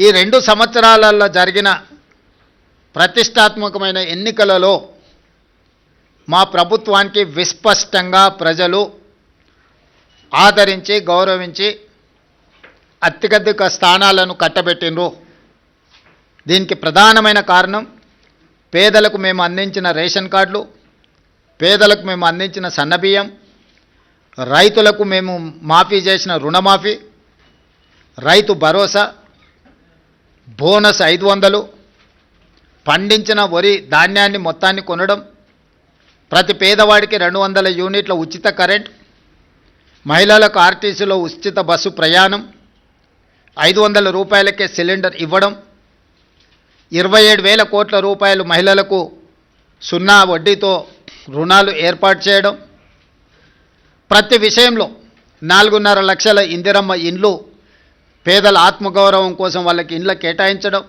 ఈ రెండు సంవత్సరాలలో జరిగిన ప్రతిష్టాత్మకమైన ఎన్నికలలో మా ప్రభుత్వానికి విస్పష్టంగా ప్రజలు ఆదరించి గౌరవించి అత్యధిక స్థానాలను కట్టబెట్టినరు దీనికి ప్రధానమైన కారణం పేదలకు మేము అందించిన రేషన్ కార్డులు పేదలకు మేము అందించిన సన్నబియ్యం రైతులకు మేము మాఫీ చేసిన రుణమాఫీ రైతు భరోసా బోనస్ ఐదు వందలు పండించిన వరి ధాన్యాన్ని మొత్తాన్ని కొనడం ప్రతి పేదవాడికి రెండు వందల యూనిట్ల ఉచిత కరెంట్ మహిళలకు ఆర్టీసీలో ఉచిత బస్సు ప్రయాణం ఐదు వందల రూపాయలకే సిలిండర్ ఇవ్వడం ఇరవై ఏడు వేల కోట్ల రూపాయలు మహిళలకు సున్నా వడ్డీతో రుణాలు ఏర్పాటు చేయడం ప్రతి విషయంలో నాలుగున్నర లక్షల ఇందిరమ్మ ఇండ్లు పేదల ఆత్మగౌరవం కోసం వాళ్ళకి ఇండ్ల కేటాయించడం